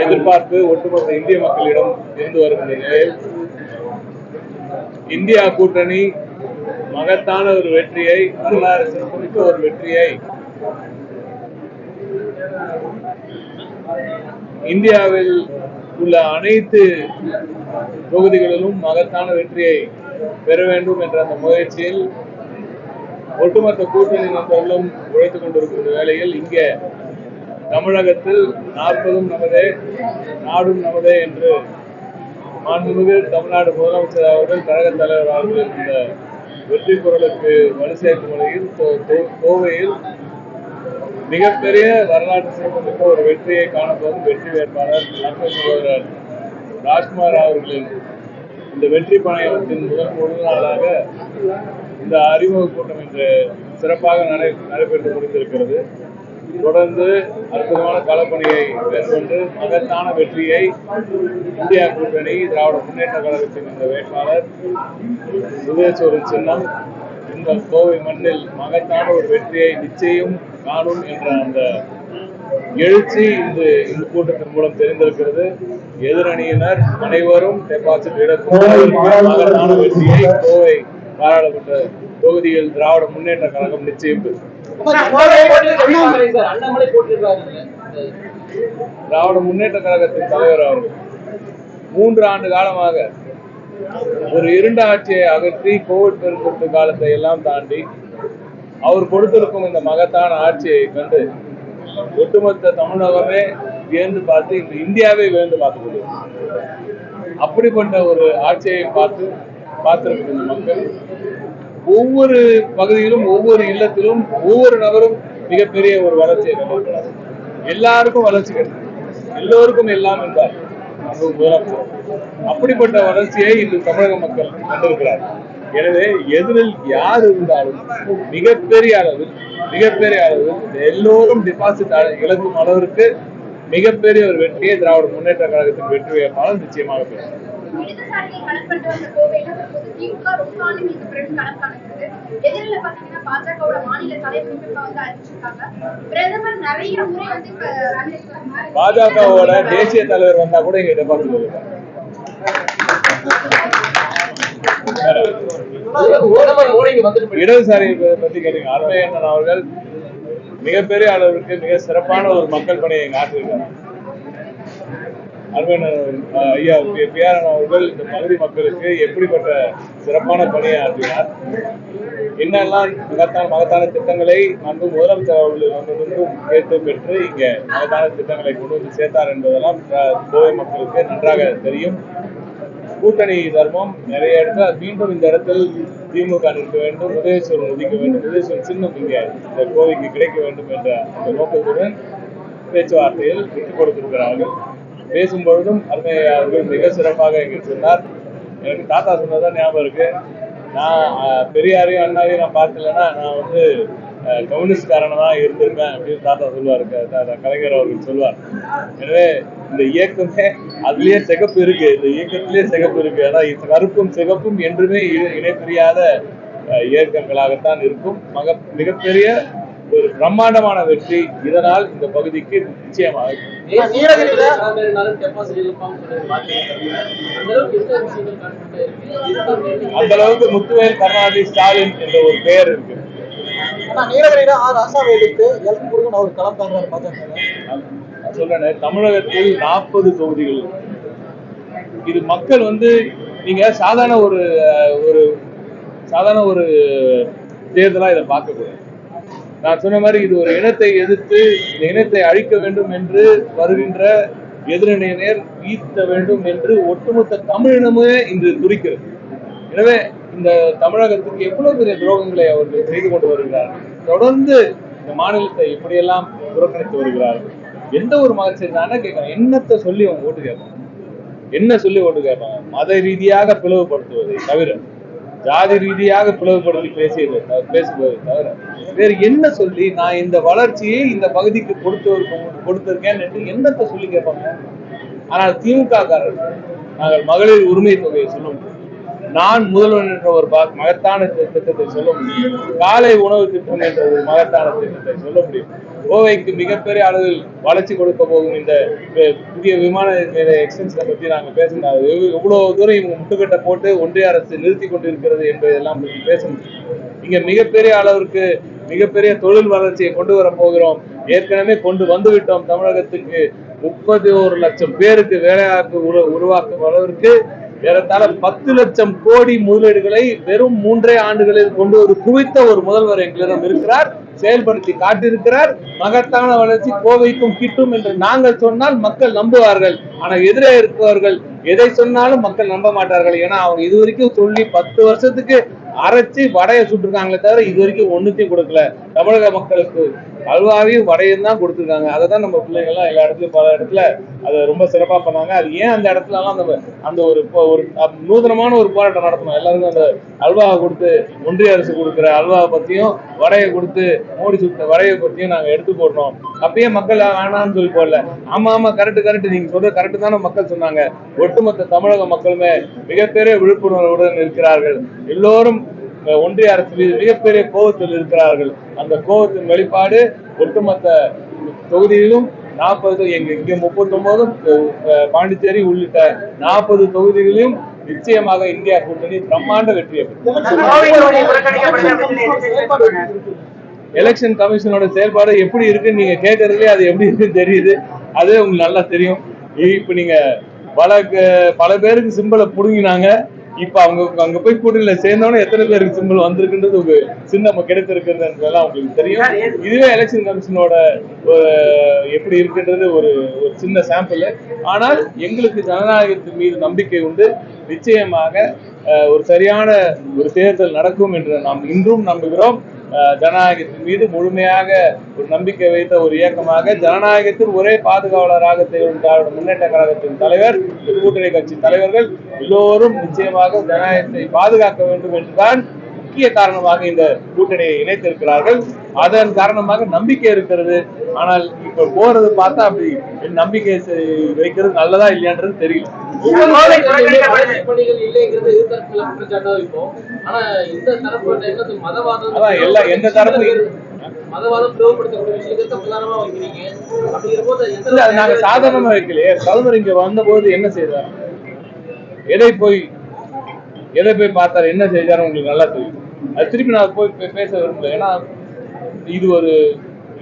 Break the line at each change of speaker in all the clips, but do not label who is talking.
எதிர்பார்ப்பு ஒட்டுமொத்த இந்திய மக்களிடம் இருந்து வரும் நிலையில் இந்தியா கூட்டணி மகத்தான ஒரு வெற்றியை வரலாறு சிறப்புமிக்க ஒரு வெற்றியை இந்தியாவில் உள்ள அனைத்து தொகுதிகளிலும் மகத்தான வெற்றியை பெற வேண்டும் என்ற அந்த முயற்சியில் ஒட்டுமொத்த கூட்டணி நண்பர்களும் உழைத்துக் கொண்டிருக்கின்ற வேளையில் இங்கே தமிழகத்தில் நாற்பதும் நமதே நாடும் நமதே என்று மாண்புமிகு தமிழ்நாடு முதலமைச்சர் அவர்கள் கழக தலைவர் அவர்கள் இந்த வெற்றி குரலுக்கு வலு சேர்க்கும் வகையில் கோ- கோவையில் மிகப்பெரிய வரலாற்று சிறப்புமிக்க ஒரு வெற்றியை காணப்போகும் வெற்றி வேட்பாளர் அன்பு சகோதரர் ராஜ்குமார் அவர்களின் இந்த வெற்றி பணையத்தின் முதல் முழு நாளாக இந்த அறிமுக கூட்டம் இன்று சிறப்பாக நடை நடைபெற்று முடிந்திருக்கிறது. தொடர்ந்து அற்புதமான களப்பணியை மேற்கொண்டு மகத்தான வெற்றியை இந்தியா கூட்டணி திராவிட முன்னேற்ற கழகத்தின் இந்த வேட்பாளர் சுதேஸ்வரன் சின்னம் இந்த கோவை மண்ணில் மகத்தான ஒரு வெற்றியை நிச்சயம் காணும் என்ற அந்த எழுச்சி இந்த இந்த கூட்டத்தின் மூலம் தெரிந்திருக்கிறது. எதிரணியினர் அனைவரும் டெபாசிட் இழக்கும் மகத்தான வெற்றியை கோவை பாராளுமன்ற தொகுதியில் திராவிட முன்னேற்ற கழகம் நிச்சயம் பெறும். திராவிட முன்னேற்ற கழகத்தின் தலைவர் அவர்கள் மூன்று ஆண்டு காலமாக ஒரு இருண்ட ஆட்சியை அகற்றி கோவிட் பெருந்தொற்று காலத்தை எல்லாம் தாண்டி அவர் கொடுத்திருக்கும் இந்த மகத்தான ஆட்சியை கண்டு ஒட்டுமொத்த தமிழகமே வியந்து பார்த்து இந்த இந்தியாவே வியந்து பார்த்து. அப்படிப்பட்ட ஒரு ஆட்சியை பார்த்து பார்த்திருக்கிற இந்த மக்கள் ஒவ்வொரு பகுதியிலும் ஒவ்வொரு இல்லத்திலும் ஒவ்வொரு நபரும் மிகப்பெரிய ஒரு வளர்ச்சியை கண்டிருக்கிறார். எல்லாருக்கும் வளர்ச்சி கிடைக்கும். எல்லோருக்கும் எல்லாம் என்றார் முதலமைச்சர். அப்படிப்பட்ட வளர்ச்சியை இன்று தமிழக மக்கள் கண்டிருக்கிறார் எனவே எதிரில் யார் இருந்தாலும் மிகப்பெரிய அளவில் மிகப்பெரிய அளவில் எல்லோரும் டிபாசிட் இழக்கும் அளவிற்கு மிகப்பெரிய ஒரு வெற்றியை திராவிட முன்னேற்ற கழகத்தின் வெற்றி வேட்பாளர் நிச்சயமாக பெறும்
இடதுசாரிகள் களப்பட்டு வந்த கோவையில தற்போது திமுக ரொம்ப ஆண்டுகளுக்கு பிறகு களப்பானது எதிரில பாத்தீங்கன்னா பாஜகவோட மாநில தலைவர் இப்ப வந்து அறிவிச்சிருக்காங்க. பிரதமர் நிறைய முறை வந்து இப்ப அறிவிச்சிருக்காங்க.
பாஜகவோட தேசிய தலைவர் வந்தா கூட எங்க டெபாசிட் இடதுசாரி பத்தி கேட்டீங்க. அருமையண்ணன் அவர்கள் மிகப்பெரிய அளவிற்கு மிக சிறப்பான ஒரு மக்கள் பணியை இங்க ஆற்றிருக்காங்க அருமையண்ணன் ஐயா பி- பிஆர்என் அவர்கள் இந்த பகுதி மக்களுக்கு எப்படிப்பட்ட சிறப்பான பணியை ஆற்றினார்? என்னெல்லாம் மகத்தான மகத்தான திட்டங்களை அன்பு முதலமைச்சர் அவர்கள் வந்ததும் கேட்டு பெற்று இங்க மகத்தான திட்டங்களை கொண்டு வந்து சேர்த்தார் என்பதெல்லாம் கோவை மக்களுக்கு நன்றாக தெரியும். கூட்டணி தர்மம் நிறைய இடத்துல மீண்டும் இந்த இடத்தில் திமுக நிற்க வேண்டும் உதயசூரன் ஒதுக்க வேண்டும் உதயசூரன் சின்னம் இங்கே இந்த கோவைக்கு கிடைக்க வேண்டும் என்ற அந்த நோக்கத்துடன் பேச்சுவார்த்தையில் விட்டுக் கொடுத்திருக்கிறார்கள். பேசும் பொழுதும் அருமை அவர்கள் மிக சிறப்பாக இங்கு சொன்னார். எனக்கு தாத்தா சொன்னதான் ஞாபகம் இருக்கு. நான் பெரியாரையும் அண்ணாவையும் நான் பார்க்கலன்னா நான் வந்து அஹ், தான் இருந்திருப்பேன் அப்படின்னு தாத்தா சொல்லுவார். கலைஞர் அவர்கள் சொல்லுவார். எனவே இந்த இயக்கமே அதுலயே சிகப்பு இருக்கு. இந்த இயக்கத்திலேயே சிகப்பு இருக்கு. ஆனா கருப்பும் சிகப்பும் என்றுமே இணை- இணைப்பிரியாத இயக்கங்களாகத்தான் இருக்கும். மக மிகப்பெரிய ஒரு பிரம்மாண்டமான வெற்றி. இதனால் இந்த பகுதிக்கு நிச்சயமாக
அந்த அளவுக்கு
முத்துவேல் கருணாநிதி ஸ்டாலின் என்ற ஒரு பெயர் இருக்கு. சொல்றேன் தமிழகத்தில் நாற்பது தொகுதிகள். இது மக்கள் வந்து நீங்க சாதாரண ஒரு ஒரு சாதாரண ஒரு தேர்தலா இதை பார்க்கக்கூடாது. நான் சொன்ன மாதிரி இது ஒரு இனத்தை எதிர்த்து இந்த இனத்தை அழிக்க வேண்டும் என்று வருகின்ற எதிரணியினர் வீழ்த்த வேண்டும் என்று ஒட்டுமொத்த தமிழினமே இன்று துடிக்கிறது. எனவே இந்த தமிழகத்துக்கு எவ்வளவு பெரிய துரோகங்களை அவர்கள் செய்து கொண்டு வருகிறார்கள்? தொடர்ந்து இந்த மாநிலத்தை இப்படியெல்லாம் புறக்கணித்து வருகிறார்கள். எந்த ஒரு மகன் நான் என்ன என்னத்தை சொல்லி அவங்க ஓட்டு கேட்பாங்க? என்ன சொல்லி ஓட்டு கேட்பாங்க? மத ரீதியாக பிளவுபடுத்துவதை தவிர. ஜாதி ரீதியாக பிளவுபடுத்தி பேசியது த- தவிர வேறு என்ன சொல்லி நான் இந்த வளர்ச்சியை இந்த பகுதிக்கு கொடுத்து கொடுத்திருக்கேன் என்று என்னத்தை சொல்லி கேட்பாங்க? ஆனால் திமுக காரர்கள் நாங்கள் மகளிர் உரிமை தொகையை சொல்ல முடியும் நான் முதல்வன் என்ற ஒரு மகத்தான திட்டத்தை சொல்ல முடியும். காலை உணவு திட்டம் என்ற ஒரு மகத்தான திட்டத்தை சொல்ல முடியும். கோவைக்கு மிகப்பெரிய அளவில் வளர்ச்சி கொடுக்க போகும் இந்த புதிய விமான நிலைய எக்ஸ்டென்ஷனை பற்றி நாங்கள் பேசினோம் அது தூரம் இவங்க முட்டுக்கட்டை போட்டு ஒன்றிய அரசு நிறுத்தி கொண்டிருக்கிறது என்பதெல்லாம் பேசணும். பேச முடியும் மிகப்பெரிய அளவிற்கு மிகப்பெரிய தொழில் வளர்ச்சியை கொண்டு வர போகிறோம். ஏற்கனவே கொண்டு வந்துவிட்டோம் தமிழகத்துக்கு முப்பத்தி ஒரு லட்சம் பேருக்கு வேலைவாய்ப்பு உரு- உருவாக்கும் அளவிற்கு ஏறத்தாழ பத்து லட்சம் கோடி முதலீடுகளை வெறும் மூன்றே ஆண்டுகளில் கொண்டு ஒரு குவித்த ஒரு முதல்வர் எங்களிடம் இருக்கிறார். செயல்படுத்தி காட்டியிருக்கிறார். மகத்தான வளர்ச்சி கோவைக்கும் கிட்டும் என்று நாங்கள் சொன்னால் மக்கள் நம்புவார்கள். ஆனால் எதிரே இருப்பவர்கள் எதை சொன்னாலும் மக்கள் நம்ப மாட்டார்கள். ஏன்னா அவங்க இது வரைக்கும் சொல்லி பத்து வருஷத்துக்கு அரைச்சி வடையை சுட்டிருக்காங்களே தவிர இது வரைக்கும் ஒண்ணுத்தையும் கொடுக்கல. தமிழக மக்களுக்கு அல்வாவையும் வடையும் தான் கொடுத்துருக்காங்க. அதை தான் நம்ம பிள்ளைங்க எல்லாம் எல்லா இடத்துலயும் பல இடத்துல அதை ரொம்ப சிறப்பா பண்ணாங்க. அது ஏன் அந்த இடத்துல எல்லாம் அந்த அந்த ஒரு ஒரு நூதனமான ஒரு போராட்டம் நடத்தணும். எல்லாருக்கும் அந்த அல்வாவை கொடுத்து ஒன்றிய அரசு கொடுக்குற அல்வாவை பத்தியும் வடையை கொடுத்து மோடி சுத்த வடையை பத்தியும் நாங்க எடுத்து போடுறோம் அப்பயே மக்கள் வேணாம்னு சொல்லி போடல. ஆமா ஆமா கரெக்ட் கரெக்ட் நீங்க சொல்ற கரெக்ட் தானே மக்கள் சொன்னாங்க. ஒட்டுமொத்த தமிழக மக்களுமே மிகப்பெரிய விழிப்புணர்வுடன் இருக்கிறார்கள் எல்லோரும் ஒன்றிய அரசு மீது மிகப்பெரிய கோபத்தில் இருக்கிறார்கள். அந்த கோபத்தின் வெளிப்பாடு ஒட்டுமொத்த தொகுதியிலும் நாற்பது எங்க இங்க முப்பத்தொன்பதும் பாண்டிச்சேரி உள்ளிட்ட நாற்பது தொகுதிகளிலும் நிச்சயமாக இந்தியா கூட்டணி பிரம்மாண்ட வெற்றியை எலெக்ஷன் கமிஷனோட செயல்பாடு எப்படி இருக்குன்னு நீங்க கேட்கறதுலேயே அது எப்படி இருக்குன்னு தெரியுது. அது உங்களுக்கு நல்லா தெரியும். இப்ப நீங்க பல பல பேருக்கு சிம்பிளை புடுங்கினாங்க. இப்ப அவங்க அங்க போய் கூட்டணியில சேர்ந்தவொடனே எத்தனை பேருக்கு சிம்பிள் வந்திருக்குன்றது ஒரு சின்னம் கிடைத்திருக்குன்றதெல்லாம் உங்களுக்கு தெரியும். இதுவே எலெக்ஷன் கமிஷனோட எப்படி இருக்குன்றது ஒரு ஒரு சின்ன சாம்பிள் ஆனால் எங்களுக்கு ஜனநாயகத்தின் மீது நம்பிக்கை உண்டு. நிச்சயமாக ஒரு சரியான ஒரு தேர்தல் நடக்கும் என்று நாம் இன்றும் நம்புகிறோம். ஜனநாயகத்தின் மீது முழுமையாக ஒரு நம்பிக்கை வைத்த ஒரு இயக்கமாக ஜனநாயகத்தின் ஒரே பாதுகாவலராக திகழும் திராவிட முன்னேற்ற கழகத்தின் தலைவர் கூட்டணி கட்சி தலைவர்கள் எல்லோரும் நிச்சயமாக ஜனநாயகத்தை பாதுகாக்க வேண்டும் என்றுதான் முக்கிய காரணமாக இந்த கூட்டணியை இணைத்திருக்கிறார்கள். அதன் காரணமாக நம்பிக்கை இருக்கிறது. ஆனால் இப்ப போறது பார்த்தா அப்படி நம்பிக்கை வைக்கிறது நல்லதா இல்லையான்றது தெரியல. எந்த தரப்பு நாங்க சாதாரணமா வைக்கலையே. பிரதமர் இங்க வந்தபோது என்ன செய்தார்? எதை போய் எதை போய் பார்த்தாரு? என்ன செய்தாரு? உங்களுக்கு நல்லா தெரியும். அது திருப்பி நான் போய் பேச விரும்பல. ஏன்னா இது ஒரு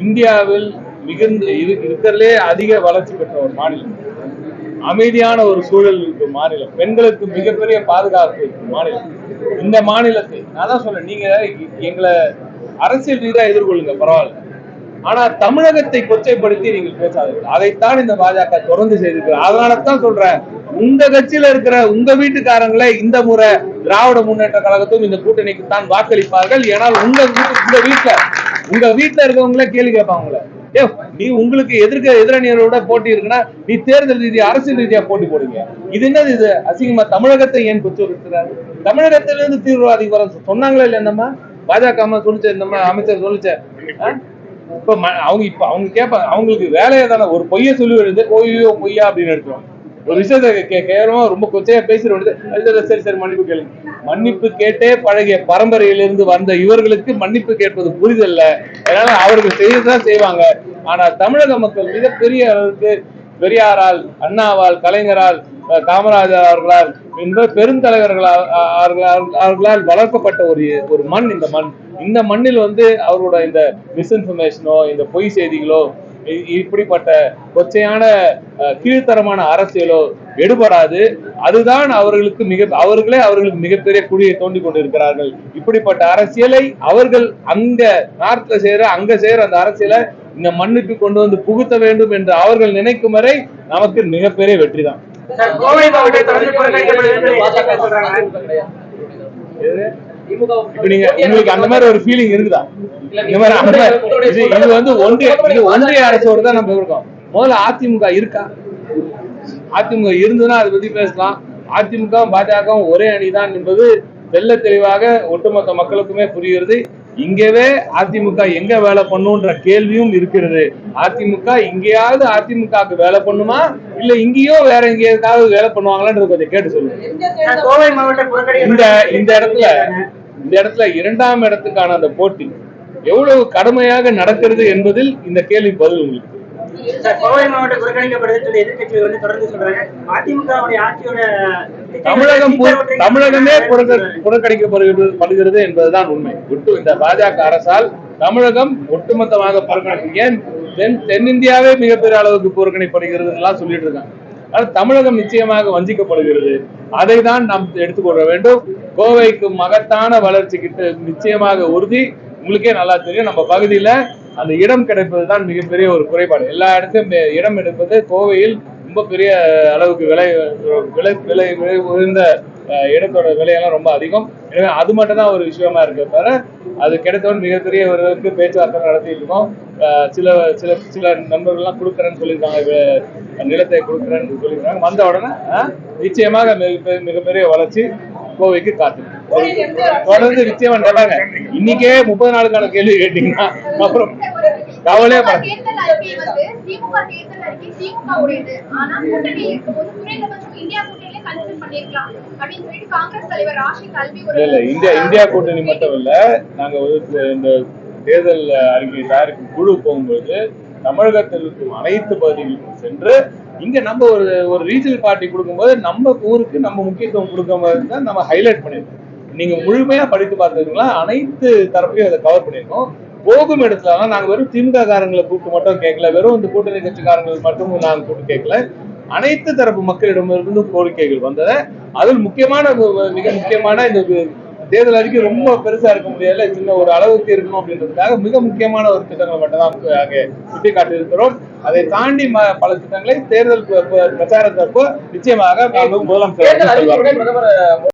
இந்தியாவில் மிகுந்த இது இருக்கிறதுலே அதிக வளர்ச்சி பெற்ற ஒரு மாநிலம். அமைதியான ஒரு சூழல் இருக்கும் மாநிலம். பெண்களுக்கு மிகப்பெரிய பாதுகாப்பு இருக்கும் மாநிலம். இந்த மாநிலத்தை நான் தான் சொல்றேன் நீங்க எங்களை அரசியல் ரீதியா எதிர்கொள்ளுங்க பரவாயில்ல. ஆனா தமிழகத்தை கொச்சைப்படுத்தி நீங்கள் பேசாதீர்கள். அதைத்தான் இந்த பாஜக தொடர்ந்து செய்திருக்கிறார் அதனால தான் சொல்றேன். உங்க கட்சியில இருக்கிற உங்க வீட்டுக்காரங்களே இந்த முறை திராவிட முன்னேற்ற கழகத்தும் இந்த கூட்டணிக்கு தான் வாக்களிப்பார்கள். ஏன்னால் உங்க உங்க வீட்டுல உங்க வீட்டுல இருக்கவங்களே கேள்வி கேட்பாங்க ஏ நீ உங்களுக்கு எதிர்க்க எதிரணியரோட போட்டி இருக்குன்னா நீ தேர்தல் ரீதியா அரசியல் ரீதியா போட்டி போடுங்க. இது என்னது இது? அசிங்கமா? தமிழகத்தை ஏன் கொச்சுறுத்துறாரு தமிழகத்திலிருந்து தீவிரவாதி வர சொன்னாங்களா இல்லையா இந்தம்மா பாஜக அம்மா சொல்லிச்சு இந்த அமைச்சர் சொல்லிச்சேன் இப்ப அவங்க இப்ப அவங்க கேட்பாங்க அவங்களுக்கு வேலையை தானே ஒரு பொய்ய சொல்லி வருது ஓய்யோ பொய்யா அப்படின்னு எடுத்துருவாங்க ஒரு விஷயத்த கேவலமா ரொம்ப கொச்சையா பேசிட வேண்டியது சரி சரி மன்னிப்பு கேளுங்க. மன்னிப்பு கேட்டே பழகிய பரம்பரையிலிருந்து வந்த இவர்களுக்கு மன்னிப்பு கேட்பது புரிதல்ல அதனால அவர்கள் செய்யதான் செய்வாங்க. ஆனா தமிழக மக்கள் மிகப்பெரிய அளவுக்கு பெரியாரால் அண்ணாவால் கலைஞரால் காமராஜர் அவர்களால் என்பது பெருந்தலைவர்களால் அவர்களால் அவர்களால் வளர்க்கப்பட்ட ஒரு ஒரு மண் இந்த மண். இந்த மண்ணில் வந்து அவரோட இந்த மிஸ்இன்ஃபர்மேஷனோ இந்த பொய் செய்திகளோ இப்படிப்பட்ட கொச்சையான கீழ்த்தரமான அரசியலோ எடுபடாது. அதுதான் அவர்களுக்கு மிக அவர்களே அவர்களுக்கு மிகப்பெரிய குழியை தோண்டி கொண்டிருக்கிறார்கள். இப்படிப்பட்ட அரசியலை அவர்கள் அங்க நார்த்ல செய்யற அங்க செய்யற அந்த அரசியலை இந்த மண்ணுக்கு கொண்டு வந்து புகுத்த வேண்டும் என்று அவர்கள் நினைக்கும் வரை நமக்கு மிகப்பெரிய வெற்றி தான்.
பாஜக
இப்ப நீங்க உங்களுக்கு அந்த மாதிரி ஒரு ஃபீலிங் இருக்குதா? இந்த மாதிரி அந்த மாதிரி இது வந்து ஒன்றிய இது ஒன்றிய அரசோட தான் நம்ம இருக்கோம். முதல்ல அதிமுக இருக்கா? அதிமுக இருந்ததுன்னா அதை பத்தி பேசலாம். அதிமுக பாஜகவும் ஒரே அணிதான் என்பது தெள்ள தெளிவாக ஒட்டுமொத்த மக்களுக்குமே புரிகிறது. இங்கவே அதிமுக எங்க வேலை பண்ணுன்ற கேள்வியும் இருக்கிறது. அதிமுக இங்கேயாவது அதிமுகவுக்கு வேலை பண்ணுமா? இல்ல இங்கேயோ வேற எங்கேயாவது வேலை பண்ணுவாங்களான்றது கொஞ்சம் கேட்டு சொல்லுங்க. இந்த இந்த இடத்துல இந்த இடத்துல இரண்டாம் இடத்துக்கான அந்த போட்டி எவ்வளவு கடுமையாக நடக்கிறது என்பதில் இந்த கேள்வி பதில் உங்களுக்கு. தமிழகம் தமிழகமே புறக்க- புறக்கணிக்கப்படுகிறது படுகிறது என்பதுதான் உண்மை. ஒட்டு இந்த பாஜக அரசால் தமிழகம் ஒட்டுமொத்தமாக புறக்கணிப்பு ஏன் தென் தென்னிந்தியாவே மிகப்பெரிய அளவுக்கு புறக்கணிப்படுகிறது எல்லாம் சொல்லிட்டு இருக்காங்க. ஆனால் தமிழகம் நிச்சயமாக வஞ்சிக்கப்படுகிறது. அதை தான் நாம் எடுத்துக்கொள்ள வேண்டும். கோவைக்கு மகத்தான வளர்ச்சி கிட்ட நிச்சயமாக உறுதி. உங்களுக்கே நல்லா தெரியும் நம்ம பகுதியில அந்த இடம் கிடைப்பது தான் மிகப்பெரிய ஒரு குறைபாடு. எல்லா இடத்தையும் இடம் எடுப்பது கோவையில் ரொம்ப பெரிய அளவுக்கு விலை விலை விலை விலை உயர்ந்த இடத்தோட விலையெல்லாம் ரொம்ப அதிகம். எனவே அது மட்டும் தான் ஒரு விஷயமா இருக்கு தவிர அது கிடைத்தவன் மிகப்பெரிய ஒருவருக்கு பேச்சுவார்த்தை நடத்திட்டு இருக்கோம். சில சில சில நண்பர்கள்லாம் கொடுக்குறேன்னு சொல்லியிருக்காங்க நிலத்தை கொடுக்குறேன்னு சொல்லியிருக்காங்க. வந்த உடனே நிச்சயமாக மிகப்பெரிய வளர்ச்சி கோவைக்கு காத்து தொடர்ந்து நிச்சயம் நடப்பாங்க இன்னைக்கே முப்பது நாளுக்கான கேள்வி கேட்டீங்கன்னா அப்புறம் கவலையே பட
திமுக தேர்தல் அறிக்கை திமுக உடையது ஆனா கூட்டணி இருக்கும்போது குறைந்தபட்சம் இந்தியா கூட்டணியில
இல்ல இல்ல இந்தியா இந்தியா கூட்டணி மட்டும் இல்ல நாங்க இந்த தேர்தல் அறிக்கை தயாரிக்கும் குழு போகும்போது தமிழகத்தில் இருக்கும் அனைத்து பகுதிகளுக்கும் சென்று இங்க நம்ம ஒரு ஒரு ரீஜனல் பார்ட்டி கொடுக்கும்போது நம்ம ஊருக்கு நம்ம முக்கியத்துவம் கொடுக்கும்போது தான் நம்ம ஹைலைட் பண்ணிருக்கோம் நீங்க முழுமையா படித்து பார்த்தீங்களா அனைத்து தரப்பையும் அதை கவர் பண்ணிருக்கோம் போகும் இடத்துல நாங்க வெறும் திமுக காரங்களை கூப்பிட்டு மட்டும் கேட்கல வெறும் இந்த கூட்டணி கட்சிக்காரங்களை மட்டும் நாங்க கூப்பிட்டு கேட்கல. அனைத்து தரப்பு மக்களிடமிருந்து கோரிக்கைகள் வந்தது அதில் முக்கியமான மிக முக்கியமான இந்த தேர்தல் அறிக்கை ரொம்ப பெருசா இருக்க முடியல சின்ன ஒரு அளவுக்கு இருக்கணும் அப்படின்றதுக்காக மிக முக்கியமான ஒரு திட்டங்களை மட்டும் தான் அங்கே சுட்டி காட்டியிருக்கிறோம் அதை தாண்டி பல திட்டங்களை தேர்தல் பிரச்சாரத்தப்போ நிச்சயமாக முதலமைச்சர்